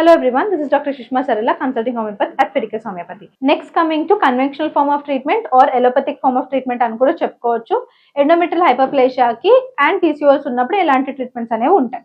Hello everyone, this is Dr. Shishma Sarala, consulting homeopath at Fidelis Homeopathy. Next coming to conventional form of treatment or allopathic form of treatment అని కూడా చెప్పుకోవచ్చు. Endometrial హైపర్ప్లేషియాకి and PCOS ఉన్నప్పుడు ఎలాంటి treatments అనేవి ఉంటాయి.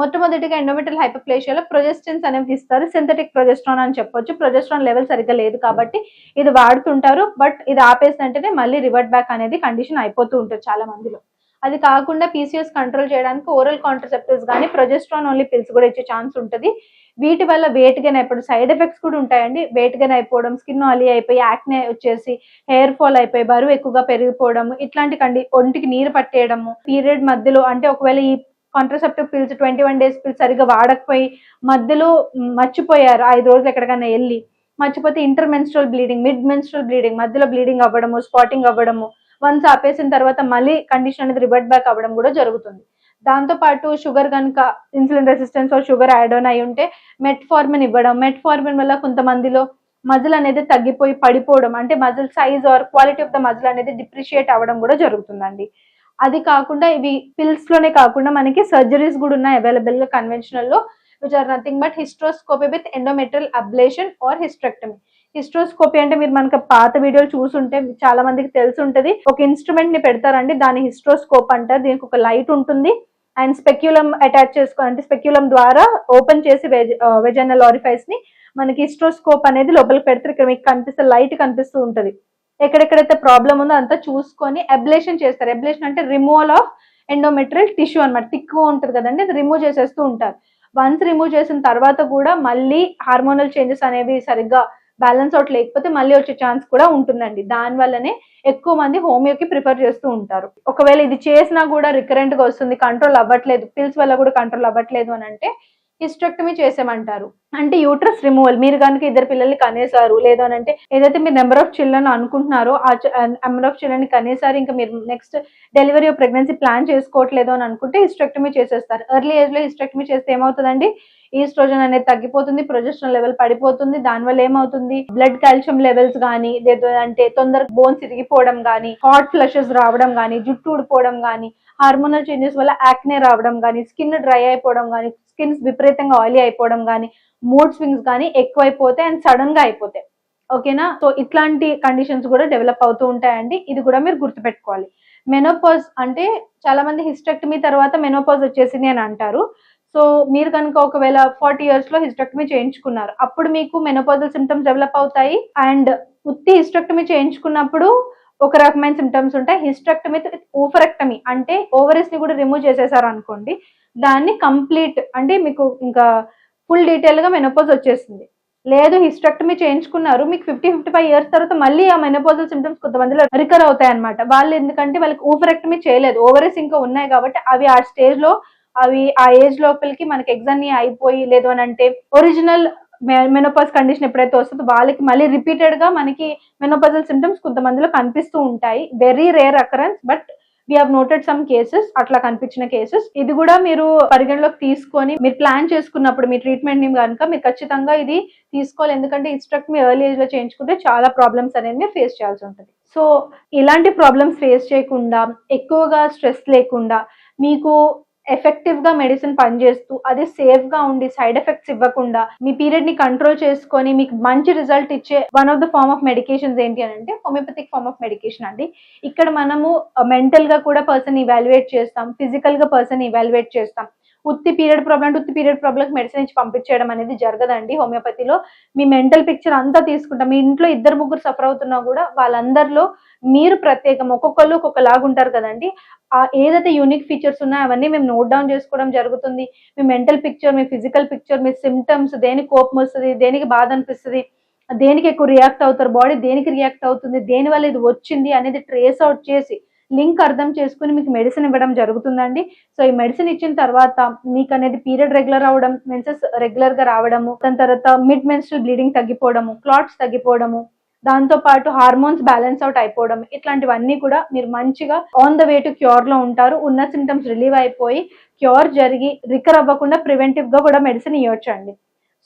మొట్టమొదటిగా endometrial హైపర్ప్లేషియాలో progestins అనేవి తీస్తారు. సింథటిక్ ప్రొజెస్ట్రాన్ అని చెప్పొచ్చు. ప్రొజెస్ట్రాన్ లెవెల్ సరిగ్గా లేదు కాబట్టి ఇది వాడుతుంటారు. బట్ ఇది ఆపేసినంటేనే మళ్ళీ రివర్ట్ బ్యాక్ అనేది కండిషన్ అయిపోతూ ఉంటుంది చాలా మందిలో అది కాకుండా పీసీఎస్ కంట్రోల్ చేయడానికి ఓరల్ కాంట్రసెప్టివ్స్ కానీ ప్రొజెస్ట్రాన్ ఓన్లీ పిల్స్ కూడా ఇచ్చే ఛాన్స్ ఉంటుంది. వీటి వల్ల వెయిట్ గెయిన్ అయిపోవడం సైడ్ ఎఫెక్ట్స్ కూడా ఉంటాయండి. వెయిట్ గెయిన్ అయిపోవడం స్కిన్ ఆలీ అయిపోయి యాక్నే వచ్చేసి హెయిర్ ఫాల్ అయిపోయి బరువు ఎక్కువగా పెరిగిపోవడం ఇట్లాంటి కండి ఒంటికి నీరు పట్టేయడము పీరియడ్ మధ్యలో అంటే ఒకవేళ ఈ contraceptive pills twenty one days pills సరిగ్గా వాడకపోయి మధ్యలో మర్చిపోయారు ఐదు రోజులు ఎక్కడికైనా వెళ్ళి మర్చిపోతే inter menstrual bleeding mid menstrual bleeding మధ్యలో బ్లీడింగ్ అవ్వడము స్పాటింగ్ అవ్వడము వన్స్ ఆపేసిన తర్వాత మళ్ళీ కండిషన్ అనేది రివర్ట్ బ్యాక్ అవ్వడం కూడా జరుగుతుంది. దాంతో పాటు షుగర్ కనుక insulin resistance or sugar add on అయి ఉంటే మెట్ఫార్మిన్ ఇవ్వడం మెట్ఫార్మిన్ వల్ల కొంతమందిలో మజిల్ అనేది తగ్గిపోయి పడిపోవడం అంటే muscle size or quality of the muscle అనేది డిప్రిషియేట్ అవ్వడం కూడా జరుగుతుందండి. అది కాకుండా ఇవి పిల్స్లోనే కాకుండా మనకి సర్జరీస్ కూడా ఉన్నాయి available కన్వెన్షనల్లో which are nothing but hysteroscopy with endometrial ablation or hysterectomy hysteroscopy అంటే మీరు మనకి పాత వీడియోలు చూసుంటే చాలా మందికి తెలిసి ఉంటుంది ఒక ఇన్స్ట్రుమెంట్ని పెడతారండి. దాని హిస్ట్రోస్కోప్ అంటారు. దీనికి ఒక లైట్ ఉంటుంది. అండ్ స్పెక్యులం అటాచ్ చేసుకో అంటే స్పెక్యులం ద్వారా ఓపెన్ చేసి వెజనల్ ఆరిఫైస్ని మనకి హిస్ట్రోస్కోప్ అనేది లోపలికి పెడతారు. ఇక్కడ మీకు కనిపిస్తే లైట్ కనిపిస్తూ ఉంటుంది. ఎక్కడెక్కడైతే ప్రాబ్లం ఉందో అంతా చూసుకొని అబ్లేషన్ చేస్తారు. అబ్లేషన్ అంటే రిమూవల్ ఆఫ్ ఎండోమెట్రియల్ టిష్యూ అనమాట తిక్కువ ఉంటుంది కదండి. అది రిమూవ్ చేసేస్తూ ఉంటారు. వన్స్ రిమూవ్ చేసిన తర్వాత కూడా మళ్ళీ హార్మోనల్ చేంజెస్ అనేవి సరిగ్గా బ్యాలెన్స్ అవుట్ లేకపోతే మళ్ళీ వచ్చే ఛాన్స్ కూడా ఉంటుందండి. దాని వల్లనే ఎక్కువ మంది హోమియోకి ప్రిఫర్ చేస్తూ ఉంటారు. ఒకవేళ ఇది చేసినా కూడా రికరెంట్గా వస్తుంది కంట్రోల్ అవ్వట్లేదు పిల్స్ వల్ల కూడా కంట్రోల్ అవ్వట్లేదు అని అంటే హిస్టెక్టమీ చేసామంటారు అంటే యూట్రస్ రిమూవల్ మీరు కనుక ఇద్దరు పిల్లల్ని కనేసారు లేదనంటే అని అంటే ఏదైతే మీరు నెంబర్ ఆఫ్ చిల్డ్రన్ అనుకుంటున్నారో ఆ నెంబర్ ఆఫ్ చిల్డ్రన్ కనేసారు ఇంకా మీరు నెక్స్ట్ డెలివరీ ప్రెగ్నెన్సీ ప్లాన్ చేసుకోవట్లేదు అని అనుకుంటే హిస్టెక్టమీ చేసేస్తారు. ఎర్లీ ఏజ్లో హిస్టెక్టమీ చేస్తే ఏమవుతుందండి? ఈస్ట్రోజన్ అనేది తగ్గిపోతుంది ప్రొజెస్ట్రాన్ లెవెల్ పడిపోతుంది దానివల్ల ఏమవుతుంది? బ్లడ్ కాల్షియం లెవెల్స్ కానీ లేదు అంటే తొందరగా బోన్స్ ఇరిగిపోవడం కానీ హాట్ ఫ్లషెస్ రావడం కానీ జుట్టు ఊడిపోవడం కానీ హార్మోనల్ చేంజెస్ వల్ల యాక్నే రావడం కానీ స్కిన్ డ్రై అయిపోవడం కానీ స్కిన్ విపరీతంగా ఆయిలీ అయిపోవడం కానీ మూడ్ స్వింగ్స్ కానీ ఎక్కువైపోతాయి అండ్ సడన్గా అయిపోతాయి. ఓకేనా? సో ఇట్లాంటి కండిషన్స్ కూడా డెవలప్ అవుతూ ఉంటాయండి. ఇది కూడా మీరు గుర్తుపెట్టుకోవాలి. మెనోపాజ్ అంటే చాలా మంది హిస్టెక్టమీ తర్వాత మెనోపాజ్ వచ్చేసింది అని అంటారు. సో మీరు కనుక ఒకవేళ ఫార్టీ ఇయర్స్లో హిస్టెక్టమీ చేయించుకున్నారు. అప్పుడు మీకు మెనోపాజల్ సిమ్టమ్స్ డెవలప్ అవుతాయి. అండ్ ఉత్తి హిస్టెక్టమీ చేయించుకున్నప్పుడు ఒక రకమైన సిమ్టమ్స్ ఉంటాయి. హిస్టెక్టమీ ఓఫరెక్టమీ అంటే ఓవరీస్ని కూడా రిమూవ్ చేసేసారు అనుకోండి దాన్ని కంప్లీట్ అంటే మీకు ఇంకా ఫుల్ డీటెయిల్గా వచ్చేసింది. లేదు హిస్టెక్టమీ చేయించుకున్నారు. మీకు ఫిఫ్టీ ఫిఫ్టీ ఫైవ్ ఇయర్స్ తర్వాత మళ్ళీ ఆ మెనోపాజల్ సిమ్టమ్స్ కొంతమందిలో రికర్ అవుతాయి అనమాట వాళ్ళు ఎందుకంటే వాళ్ళకి ఊఫరెక్టమీ చేయలేదు. ఓవరీస్ ఇంకా ఉన్నాయి కాబట్టి అవి ఆ స్టేజ్లో అవి ఆ ఏజ్ లోపలికి మనకి ఎగ్జామ్ అయిపోయి లేదు అని అంటే ఒరిజినల్ మెనోపాజ్ కండిషన్ ఎప్పుడైతే వస్తుందో వాళ్ళకి మళ్ళీ రిపీటెడ్గా మనకి మెనోపాజల్ సిమ్టమ్స్ కొంతమందిలో కనిపిస్తూ ఉంటాయి. Very rare occurrence but we have noted some cases అట్లా కనిపించిన కేసెస్ ఇది కూడా మీరు పరిగణలోకి తీసుకొని మీరు ప్లాన్ చేసుకున్నప్పుడు మీ ట్రీట్మెంట్ని కనుక మీరు ఖచ్చితంగా ఇది తీసుకోవాలి. ఎందుకంటే ఇన్స్ట్రక్ట్ మీ ఎర్లీ ఏజ్లో చేయించుకుంటే చాలా ప్రాబ్లమ్స్ అనేది మీరు ఫేస్ చేయాల్సి ఉంటుంది. సో ఇలాంటి ప్రాబ్లమ్స్ ఫేస్ చేయకుండా ఎక్కువగా స్ట్రెస్ లేకుండా మీకు ఎఫెక్టివ్గా మెడిసిన్ పనిచేస్తూ అది సేఫ్గా ఉండి సైడ్ ఎఫెక్ట్స్ ఇవ్వకుండా మీ పీరియడ్ని కంట్రోల్ చేసుకొని మీకు మంచి రిజల్ట్ ఇచ్చే one of the form of medications ఏంటి అని అంటే హోమియోపతిక్ ఫార్మ్ ఆఫ్ మెడికేషన్ అండి. ఇక్కడ మనము uh, మెంటల్గా కూడా పర్సన్ ఇవాల్యుయేట్ చేస్తాం ఫిజికల్గా పర్సన్ ఇవాల్యుయేట్ చేస్తాం. ఉత్తి పీరియడ్ ప్రాబ్లం అంటే ఉత్తి పీరియడ్ ప్రాబ్లమ్ మెడిసిన్ ఇచ్చి పంపించేయడం అనేది జరగదండి. హోమియోపతిలో మీ మెంటల్ పిక్చర్ అంతా తీసుకుంటాం మీ ఇంట్లో ఇద్దరు ముగ్గురు సఫర్ అవుతున్నా కూడా వాళ్ళందరిలో మీరు ప్రత్యేకం ఒక్కొక్కళ్ళు ఒక్కొక్కలాగా ఉంటారు కదండి. ఆ ఏదైతే యూనిక్ ఫీచర్స్ ఉన్నాయో అవన్నీ మేము నోట్ డౌన్ చేసుకోవడం జరుగుతుంది. మీ మెంటల్ పిక్చర్ మీ ఫిజికల్ పిక్చర్ మీ సిమ్టమ్స్ దేనికి కోపం వస్తుంది దేనికి బాధ అనిపిస్తుంది దేనికి ఎక్కువ రియాక్ట్ అవుతారు బాడీ దేనికి రియాక్ట్ అవుతుంది దేని వల్ల ఇది వచ్చింది అనేది ట్రేస్ అవుట్ చేసి లింక్ అర్థం చేసుకుని మీకు మెడిసిన్ ఇవ్వడం జరుగుతుందండి. సో ఈ మెడిసిన్ ఇచ్చిన తర్వాత మీకు అనేది పీరియడ్ రెగ్యులర్ అవడం మెన్సెస్ రెగ్యులర్గా రావడము దాని తర్వాత మిడ్ మెన్స్ట్రల్ బ్లీడింగ్ తగ్గిపోవడము క్లాట్స్ తగ్గిపోవడము దాంతో పాటు హార్మోన్స్ బ్యాలెన్స్ అవుట్ అయిపోవడం ఇట్లాంటివన్నీ కూడా మీరు మంచిగా ఆన్ ద వే టు క్యూర్లో ఉంటారు. ఉన్న సిమ్టమ్స్ రిలీవ్ అయిపోయి క్యూర్ జరిగి రికర్ అవ్వకుండా ప్రివెంటివ్గా కూడా మెడిసిన్ ఇవ్వచ్చు అండి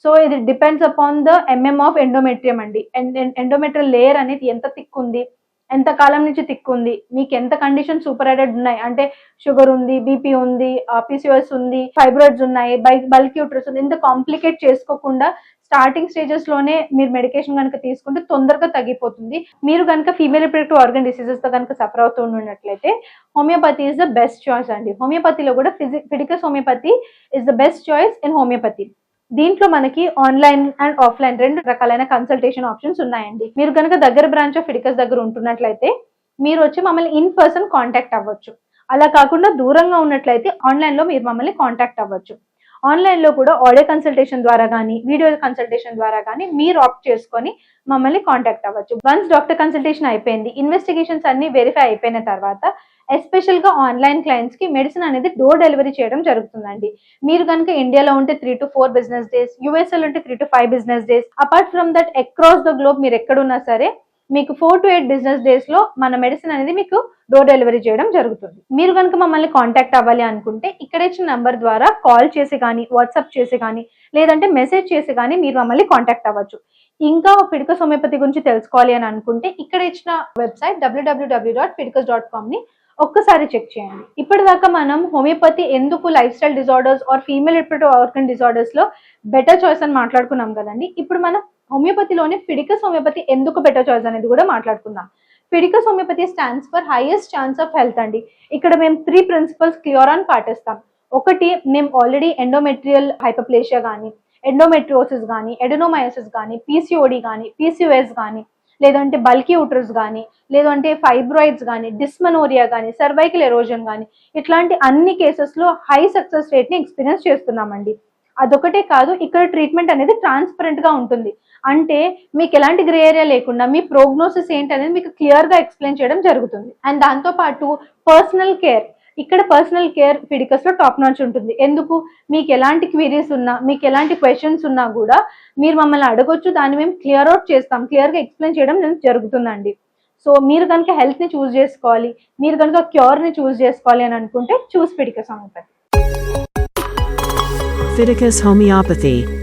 సో ఇది depends upon the MM of endometrium అండి. ఎండోమెట్రియల్ లేయర్ అనేది ఎంత థిక్ ఉంది ఎంత కాలం నుంచి తిక్కుంది? మీకు ఎంత కండిషన్ సూపర్ హెడెడ్ ఉన్నాయి? అంటే షుగర్ ఉంది బీపీ ఉంది పిసిఓఎస్ ఉంది ఫైబ్రాయిడ్స్ ఉన్నాయి బల్క్ యూట్రస్ ఉంది. ఇంత కాంప్లికేట్ చేసుకోకుండా స్టార్టింగ్ స్టేజెస్లోనే మీరు మెడికేషన్ కనుక తీసుకుంటే తొందరగా తగ్గిపోతుంది. మీరు కనుక ఫీమేల్ రిప్రొడక్టివ్ ఆర్గన్ డిసీజెస్తో కనుక సఫర్ అవుతూ ఉన్నట్లయితే homeopathy is the best choice అండి. హోమియోపతిలో కూడా Fiji Phidicus homeopathy is the best choice in homeopathy దీంట్లో మనకి ఆన్లైన్ అండ్ ఆఫ్లైన్ రెండు రకాలైన కన్సల్టేషన్ ఆప్షన్స్ ఉన్నాయండి. మీరు కనుక దగ్గర బ్రాంచ్ ఆఫ్ ఫిడికస్ దగ్గర ఉంటున్నట్లయితే మీరు వచ్చి మమ్మల్ని ఇన్ పర్సన్ కాంటాక్ట్ అవ్వచ్చు. అలా కాకుండా దూరంగా ఉన్నట్లయితే ఆన్లైన్లో మీరు మమ్మల్ని కాంటాక్ట్ అవ్వచ్చు. ఆన్లైన్లో కూడా ఆడియో కన్సల్టేషన్ ద్వారా కానీ వీడియో కన్సల్టేషన్ ద్వారా కానీ మీరు ఆప్ట్ చేసుకొని మమ్మల్ని కాంటాక్ట్ అవ్వచ్చు. వన్స్ డాక్టర్ కన్సల్టేషన్ అయిపోయింది ఇన్వెస్టిగేషన్స్ అన్ని వెరిఫై అయిపోయిన తర్వాత ఎస్పెషల్గా ఆన్లైన్ క్లయింట్స్కి మెడిసిన్ అనేది డోర్ డెలివరీ చేయడం జరుగుతుందండి. మీరు కనుక ఇండియాలో ఉంటే three to four business days యూఎస్ఏలో ఉంటే three to five business days apart from that across the globe మీరు ఎక్కడున్నా సరే మీకు ఫోర్ టు ఎయిట్ బిజినెస్ డేస్లో మన మెడిసిన్ అనేది మీకు డోర్ డెలివరీ చేయడం జరుగుతుంది. మీరు కనుక మమ్మల్ని కాంటాక్ట్ అవ్వాలి అనుకుంటే ఇక్కడ ఇచ్చిన నంబర్ ద్వారా కాల్ చేసి కానీ వాట్సాప్ చేసి కానీ లేదంటే మెసేజ్ చేసి కానీ మీరు మమ్మల్ని కాంటాక్ట్ అవ్వచ్చు. ఇంకా ఫిడికస్ హోమియోపతి గురించి తెలుసుకోవాలి అని అనుకుంటే ఇక్కడ ఇచ్చిన website W W W dot Phidicus dot కామ్ని ఒక్కసారి చెక్ చేయండి. ఇప్పటిదాకా మనం హోమియోపతి ఎందుకు lifestyle disorders or female reproductive organ డిజార్డర్స్లో better choice అని మాట్లాడుకున్నాం కదండి. ఇప్పుడు మనం హోమియోపతిలోనే ఫిడికస్ హోమియోపతి ఎందుకు బెటర్ చాయిస్ అనేది కూడా మాట్లాడుకుందాం. Phidicus homeopathy stands for highest chance of health అండి. ఇక్కడ మేము త్రీ ప్రిన్సిపల్స్ క్లియర్ అని పాటిస్తాం. ఒకటి మేము ఆల్రెడీ ఎండోమెట్రియల్ హైపర్ప్లేషియా కానీ ఎండోమెట్రియోసిస్ కానీ ఎడెనోమయోసిస్ కానీ పీసీఓడి కానీ పీసీఓఎస్ కానీ లేదంటే బల్కీ ఉటర్స్ కానీ లేదంటే ఫైబ్రాయిడ్స్ కానీ డిస్మనోరియా కానీ సర్వైకల్ ఎరోజన్ కానీ ఇట్లాంటి అన్ని కేసెస్లో హై సక్సెస్ రేట్ని ఎక్స్పీరియన్స్ చేస్తున్నామండి. అదొకటే కాదు ఇక్కడ ట్రీట్మెంట్ అనేది ట్రాన్స్పరెంట్గా ఉంటుంది. అంటే మీకు ఎలాంటి గ్రే ఏరియా లేకుండా మీ ప్రోగ్నోసిస్ ఏంటి అనేది మీకు క్లియర్గా ఎక్స్ప్లెయిన్ చేయడం జరుగుతుంది. అండ్ దాంతో పాటు పర్సనల్ కేర్ ఇక్కడ పర్సనల్ కేర్ ఫిడికస్లో టాప్ నాచ్ ఉంటుంది. ఎందుకు? మీకు ఎలాంటి క్వీరీస్ ఉన్నా మీకు ఎలాంటి క్వశ్చన్స్ ఉన్నా కూడా మీరు మమ్మల్ని అడగొచ్చు దాన్ని మేము క్లియర్ అవుట్ చేస్తాం. క్లియర్గా ఎక్స్ప్లెయిన్ చేయడం జరుగుతుందండి. సో మీరు కనుక హెల్త్ని చూస్ చేసుకోవాలి మీరు కనుక క్యూర్ని చూస్ చేసుకోవాలి అని అనుకుంటే choose Phidicus homeopathy Leviticus Homeopathy.